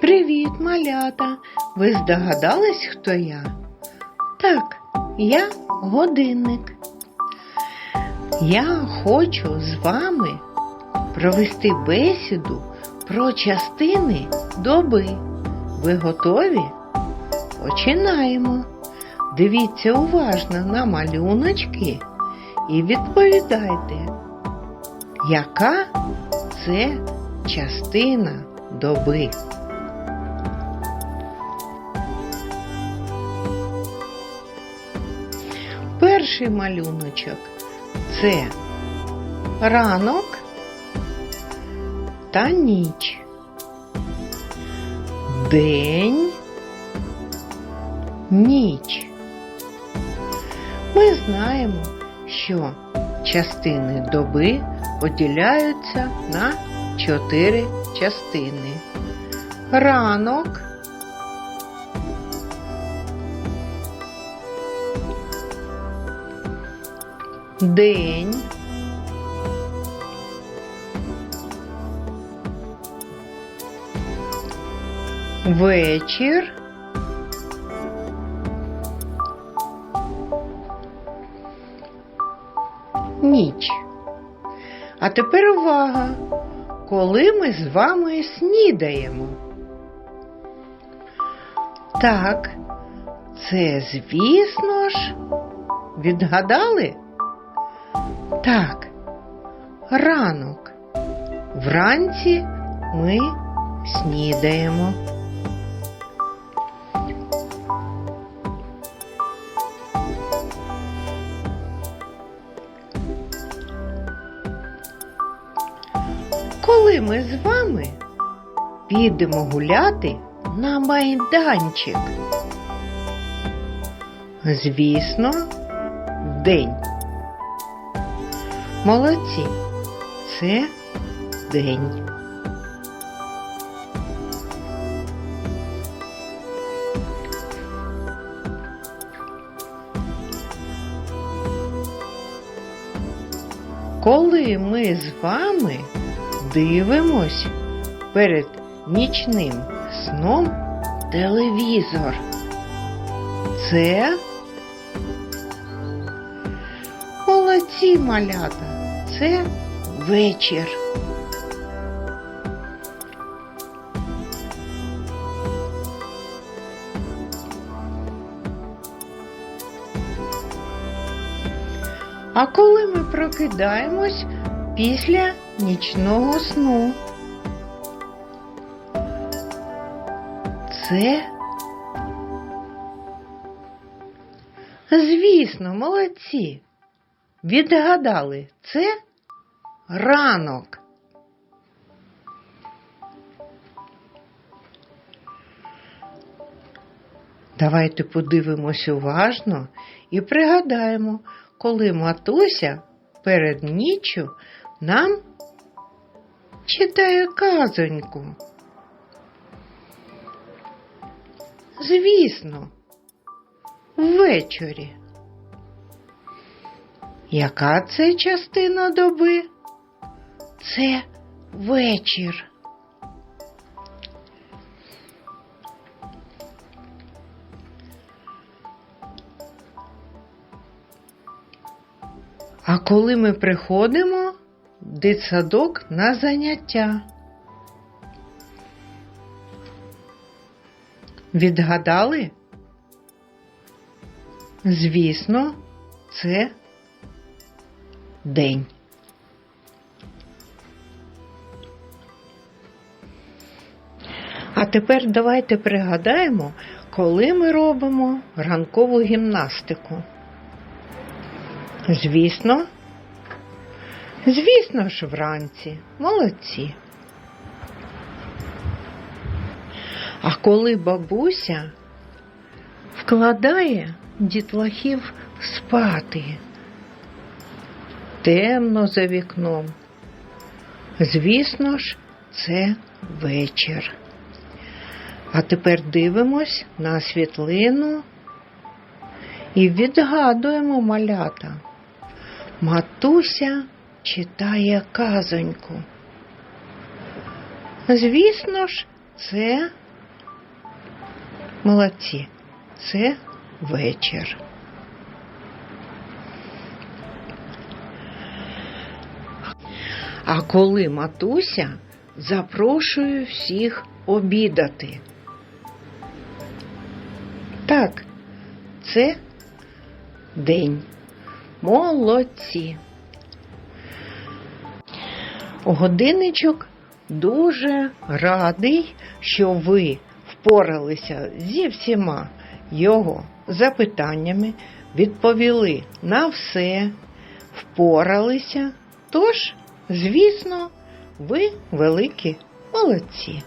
Привіт, малята! Ви здогадались, хто я? Так, я годинник. Я хочу з вами провести бесіду про частини доби. Ви готові? Починаємо. Дивіться уважно на малюночки і відповідайте, яка це частина доби? Перший малюночок це ранок та ніч. День, ніч. Ми знаємо, що частини доби поділяються на чотири частини. Ранок, день, вечір, ніч. А тепер увага, коли ми з вами снідаємо. Так, це, звісно ж, відгадали? Так, ранок. Вранці ми снідаємо. Коли ми з вами підемо гуляти на майданчик? Звісно, вдень. Молодці. Це день. Коли ми з вами дивимось перед нічним сном телевізор. Це молодці малята. Це вечір. А коли ми прокидаємось після нічного сну? Це Звісно, молодці. Відгадали, це ранок. Давайте подивимось уважно і пригадаємо, коли матуся перед ніччю нам читає казоньку. Звісно, ввечері. Яка це частина доби? Це вечір. А коли ми приходимо в дитсадок на заняття? Відгадали? Звісно, це день. Тепер давайте пригадаємо, коли ми робимо ранкову гімнастику. Звісно, звісно ж, вранці. Молодці. А коли бабуся вкладає дітлахів спати, темно за вікном. Звісно ж, це вечір. А тепер дивимось на світлину і відгадуємо малята. Матуся читає казоньку. Звісно ж, це Молодці. Це вечір. А коли матуся запрошує всіх обідати. Так, це день. Молодці. Годинничок дуже радий, що ви впоралися зі всіма його запитаннями, відповіли на все, впоралися. Тож, звісно, ви великі молодці.